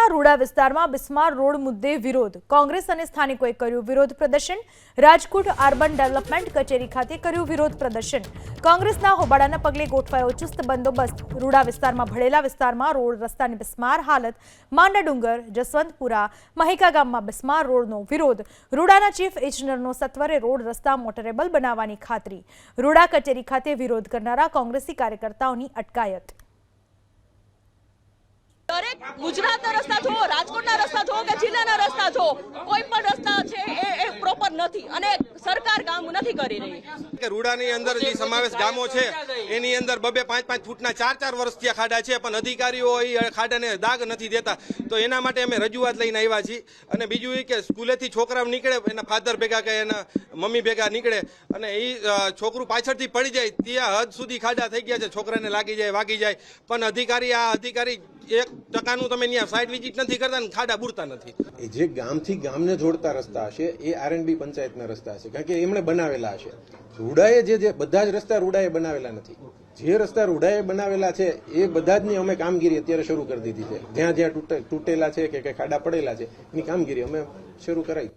કોંગ્રેસના રૂડા વિસ્તારમાં બિસ્માર રોડ મુદ્દે વિરોધ. કોંગ્રેસ અને સ્થાનિકોએ કર્યું વિરોધ પ્રદર્શન. રાજકોટ અર્બન ડેવલપમેન્ટ કચેરી ખાતે કર્યું વિરોધ પ્રદર્શન. કોંગ્રેસના હોબાળાના પગલે ગોઠવાયો ચુસ્ત બંદોબસ્ત. રૂડા વિસ્તારમાં ભળેલા વિસ્તારમાં રોડ રસ્તાની બિસ્માર હાલત. માંડા ડુંગર, જસવંતપુરા, મહિકા ગામમાં બિસ્માર રોડનો વિરોધ. રૂડાના ચીફ ઇજનેરનો સત્વરે રોડ રસ્તા મોટરેબલ બનાવવાની ખાતરી. રૂડા કચેરી ખાતે વિરોધ કરનારા કોંગ્રેસી કાર્યકર્તાઓની અટકાયત. ગુજરાતના રસ્તા જો રાજકોટના રસ્તા જો કે જિલ્લાના રસ્તા જો કોઈ પણ રસ્તા છે એ પ્રોપર નથી અને સરકાર કામ નથી કરી રહી. રૂડાની અંદર જે સમાવેશ ગામો છે, એની અંદર બબે પાંચ પાંચ ફૂટના ચાર ચાર વર્ષથી ખાડા છે, પણ અધિકારીઓ એ ખાડાને દાગ નથી દેતા. તો એના માટે અમે રજૂઆત લઈને આવ્યા છીએ. અને બીજું એ કે સ્કૂલેથી છોકરાઓ નીકળે, એના ફાધર ભેગા કે એના મમ્મી ભેગા નીકળે, અને એ છોકરું પાછળથી પડી જાય, ત્યાં હદ સુધી ખાડા થઈ ગયા છે, છોકરાને લાગી જાય, વાગી જાય. પણ અધિકારી, આ અધિકારી એક ટકાનું તમે ત્યાં સાઇટ વિઝિટ નથી કરતા ને ખાડા બુરતા નથી. એ જે ગામથી ગામને જોડતા રસ્તા હશે એ આરએનબી પંચાયતના રસ્તા હશે કારણ કે એમણે બનાવેલા હશે રૂડાએ જે જે બધા જ રસ્તા રૂડાએ બનાવેલા નથી. જે રસ્તા રૂડાએ બનાવેલા છે, એ બધા જ ની અમે કામગીરી અત્યારે શરૂ કરી દીધી છે. જ્યાં જ્યાં તૂટે- તૂટેલા છે કે ખાડા પડેલા છે, એની કામગીરી અમે શરૂ કરાવી